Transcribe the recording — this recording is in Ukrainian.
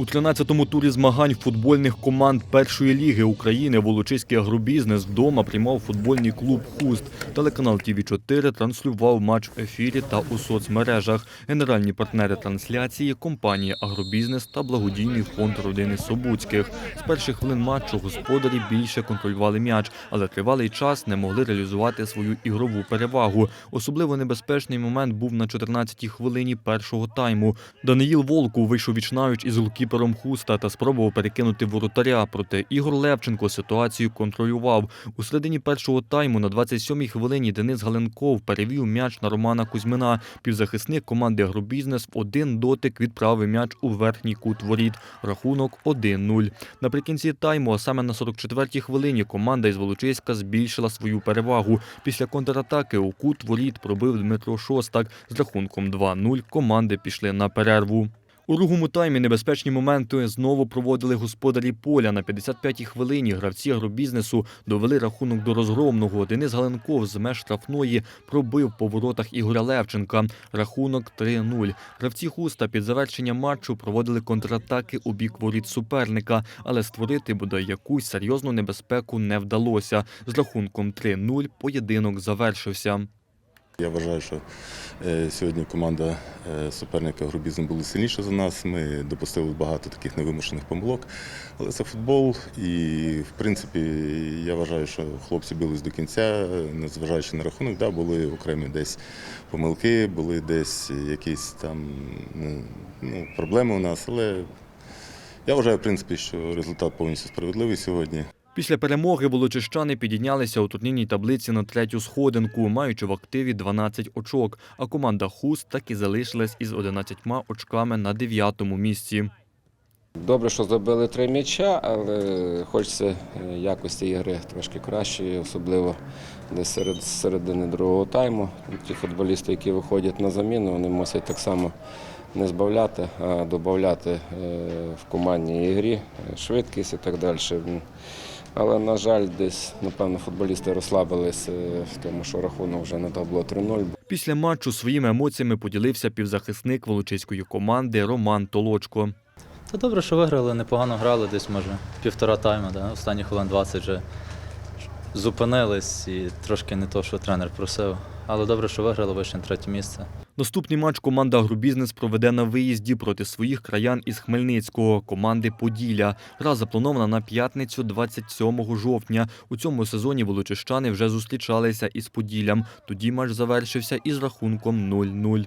У 13-му турі змагань футбольних команд першої ліги України Волочиський агробізнес вдома приймав футбольний клуб Хуст. Телеканал ТВ 4 транслював матч в ефірі та у соцмережах. Генеральні партнери трансляції компанія Агробізнес та благодійний фонд родини Собуцьких. З перших хвилин матчу господарі більше контролювали м'яч, але тривалий час не могли реалізувати свою ігрову перевагу. Особливо небезпечний момент був на 14-й хвилині першого тайму. Даниїл Волков вийшов вічнавіч із голкіпером Хуста та спробував перекинути воротаря. Проте Ігор Левченко ситуацію контролював. У середині першого тайму на 27-й хвилині Денис Галенков перевів м'яч на Романа Кузьмина. Півзахисник команди Агробізнес в один дотик відправив м'яч у верхній кут воріт. Рахунок 1-0. Наприкінці тайму, а саме на 44-й хвилині, команда із Волочиська збільшила свою перевагу. Після контратаки у кут воріт пробив Дмитро Шостак. З рахунком 2-0 команди пішли на перерву. У другому таймі небезпечні моменти знову проводили господарі поля. На 55-й хвилині гравці агробізнесу довели рахунок до розгромного. Денис Галенков з меж штрафної пробив по воротах Ігоря Левченка. Рахунок 3-0. Гравці хуста під завершення матчу проводили контратаки у бік воріт суперника, але створити бодай якусь серйозну небезпеку не вдалося. З рахунком 3-0 поєдинок завершився. Я вважаю, що е, сьогодні команда е, суперника Грубізм була сильніша за нас. Ми допустили багато таких невимушених помилок. Але це футбол, і в принципі я вважаю, що хлопці бились до кінця, незважаючи на рахунок, да, були окремі десь помилки, були десь якісь там ну, ну, проблеми у нас. Але я вважаю, в принципі, що результат повністю справедливий сьогодні. Після перемоги волочищани підійнялися у турнірній таблиці на третю сходинку, маючи в активі 12 очок, а команда Хуст так і залишилась із 11 очками на дев'ятому місці. Добре, що забили три м'яча, але хочеться е, якості ігри трошки кращої, особливо десь серед середини другого тайму. Ті футболісти, які виходять на заміну, вони мусять так само не збавляти, а додати е, в командній ігрі е, швидкість і так далі. Але, на жаль, десь, напевно, футболісти розслабились е, в тому, що рахунок вже на табло 3-0. Після матчу своїми емоціями поділився півзахисник волочиської команди Роман Толочко. Та добре, що виграли, непогано грали, десь може півтора тайму, да? останні хвилин 20 вже зупинились і трошки не то, що тренер просив. Але добре, що виграли, вище на третє місце. Наступний матч команда Агробізнес проведе на виїзді проти своїх краян із Хмельницького команди Поділля. Гра запланована на п'ятницю 27 жовтня. У цьому сезоні волочищани вже зустрічалися із Поділлям. Тоді матч завершився із рахунком 0-0.